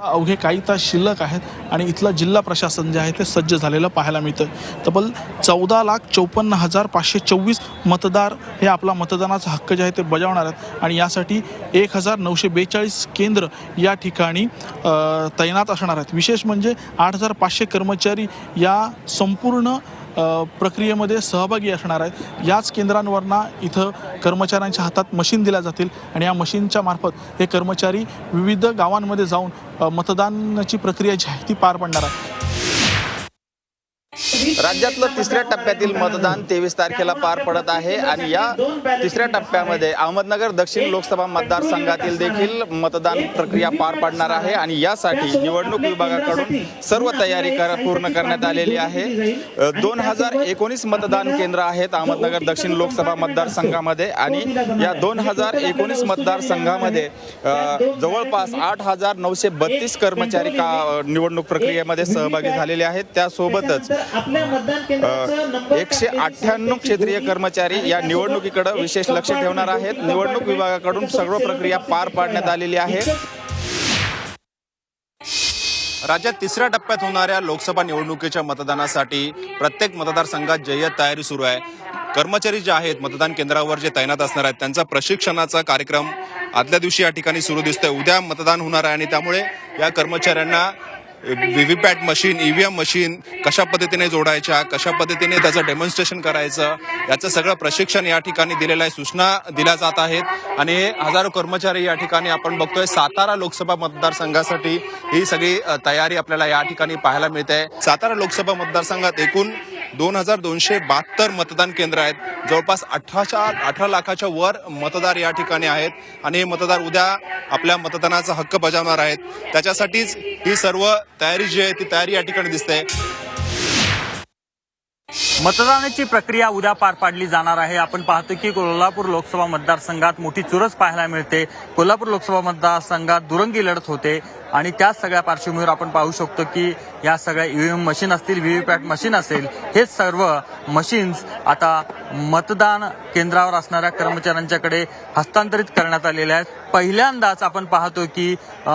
अवघे काही तास शिल्लक आहेत आणि इथलं जिल्हा प्रशासन जे आहे ते सज्ज झालेलं पाहायला मिळतं तब्बल चौदा लाख चौपन्न हजार पाचशे चोवीस मतदार हे आपला मतदानाचा हक्क जे आहे ते बजावणार आहेत. आणि यासाठी एक हजार नऊशे बेचाळीस केंद्र या ठिकाणी तैनात असणार आहेत. विशेष म्हणजे आठ हजार पाचशे कर्मचारी या संपूर्ण प्रक्रियेमध्ये सहभागी असणार आहेत. याच केंद्रांवरना इथं कर्मचाऱ्यांच्या हातात मशीन दिल्या जातील आणि या मशीनच्या मार्फत हे कर्मचारी विविध गावांमध्ये जाऊन मतदानाची प्रक्रिया जी आहे ती पार पाडणार आहे राज्यातलं तिसऱ्या टप्प्यातील मतदान तेवीस तारखेला पार पडत आहे आणि या तिसऱ्या टप्प्यामध्ये अहमदनगर दक्षिण लोकसभा मतदारसंघातील देखील मतदान प्रक्रिया पार पाडणार आहे आणि यासाठी निवडणूक विभागाकडून सर्व तयारी कर पूर्ण करण्यात आलेली आहे. दोन हजार एकोणीस मतदान केंद्र आहेत अहमदनगर दक्षिण लोकसभा मतदारसंघामध्ये आणि या दोन हजार एकोणीस मतदारसंघामध्ये जवळपास आठ हजार नऊशे बत्तीस कर्मचारी का निवडणूक प्रक्रियेमध्ये सहभागी झालेले आहेत. त्यासोबतच आपल्या मतदान केंद्राचा नंबर एकशे अठ्ठ्याण्णव क्षेत्रीय कर्मचारी या निवडणुकीकडे विशेष लक्ष ठेवणार आहेत. निवडणूक विभागाकडून सर्व प्रक्रिया पार पाडण्यात आलेली आहे. राज्यात तिसऱ्या टप्प्यात होणाऱ्या लोकसभा निवडणुकीच्या मतदानासाठी प्रत्येक मतदारसंघात जय्यत तयारी सुरू आहे. कर्मचारी जे आहेत मतदान केंद्रावर जे तैनात असणार आहेत त्यांचा प्रशिक्षणाचा कार्यक्रम आदल्या दिवशी या ठिकाणी सुरू दिसतोय. उद्या मतदान होणार आहे आणि त्यामुळे या कर्मचाऱ्यांना व्हीव्हीपॅट मशीन ईव्हीएम मशीन कशा पद्धतीने जोडायच्या कशा पद्धतीने त्याचं डेमॉन्स्ट्रेशन करायचं याचं सगळं प्रशिक्षण या ठिकाणी दिलेलं आहे सूचना दिल्या जात आहेत. आणि हजारो कर्मचारी या ठिकाणी आपण बघतोय सातारा लोकसभा मतदारसंघासाठी ही सगळी तयारी आपल्याला या ठिकाणी पाहायला मिळते. सातारा लोकसभा मतदारसंघात एकूण दोन हजार दोनशे बहात्तर मतदान केंद्र आहेत. जवळपास अठराच्या अठरा लाखाच्या वर मतदार या ठिकाणी आहेत आणि हे मतदार उद्या आपल्या मतदानाचा हक्क बजावणार आहेत. त्याच्यासाठीच ही सर्व तयारी जी आहे ती तयारी या ठिकाणी दिसते. मतदानाची प्रक्रिया उद्या पार पाडली जाणार आहे. आपण पाहतो की कोल्हापूर लोकसभा मतदारसंघात मोठी चुरस पाहायला मिळते. कोल्हापूर लोकसभा मतदारसंघात दुरंगी लढत होते. आणि त्याच सगळ्या पार्श्वभूमीवर आपण पाहू शकतो की या सगळ्या ईव्हीएम मशीन असतील व्हीव्हीपॅट मशीन असेल हे सर्व मशीन्स आता मतदान केंद्रावर असणाऱ्या कर्मचाऱ्यांच्याकडे हस्तांतरित करण्यात आलेले आहेत. पहिल्यांदाच आपण पाहतो की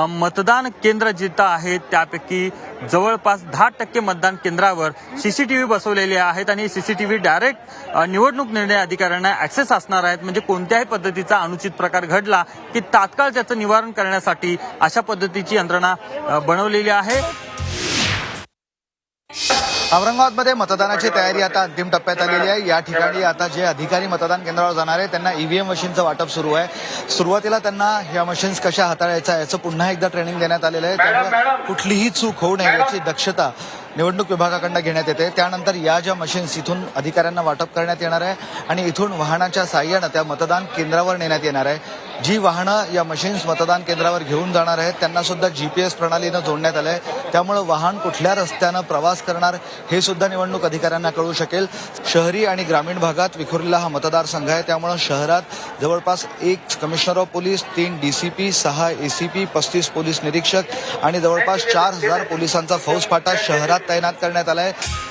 मतदान केंद्र जिथं आहेत त्यापैकी जवळपास दहा टक्के मतदान केंद्रावर सीसीटीव्ही बसवलेले आहेत आणि सीसीटीव्ही डायरेक्ट निवडणूक निर्णय अधिकाऱ्यांना ऍक्सेस असणार आहेत. म्हणजे कोणत्याही पद्धतीचा अनुचित प्रकार घडला की तात्काळ त्याचं निवारण करण्यासाठी अशा पद्धतीची यंत्रणा बनवलेली आहे. औरंगाबादमध्ये मतदानाची तयारी आता अंतिम टप्प्यात आलेली आहे. या ठिकाणी आता जे अधिकारी मतदान केंद्रावर जाणार आहे त्यांना ईव्हीएम मशीनचं वाटप सुरू आहे. सुरुवातीला त्यांना ह्या मशीन्स कशा हाताळायच्या याचं पुन्हा एकदा ट्रेनिंग देण्यात आलेलं आहे. त्यामुळे कुठलीही चूक होऊ नये याची दक्षता निवडणूक विभागाकडनं घेण्यात येते. त्यानंतर या ज्या मशीन्स इथून अधिकाऱ्यांना वाटप करण्यात येणार आहे आणि इथून वाहनाच्या साह्यानं त्या मतदान केंद्रावर नेण्यात येणार आहे. जी वाहनं या मशीन्स मतदान केंद्रावर घेऊन जाणार आहेत त्यांना सुद्धा जीपीएस प्रणालीनं जोडण्यात आलंय. त्यामुळं वाहन कुठल्या रस्त्यानं प्रवास करणार हे सुद्धा निवडणूक अधिकाऱ्यांना कळू शकेल. शहरी आणि ग्रामीण भागात विखुरलेला हा मतदारसंघ आहे. त्यामुळं शहरात जवळपास एक कमिशनर ऑफ पोलीस तीन डीसीपी सहा एसीपी पस्तीस पोलीस निरीक्षक आणि जवळपास चार हजार पोलिसांचा फौजफाटा शहरात तैनात करण्यात आला आहे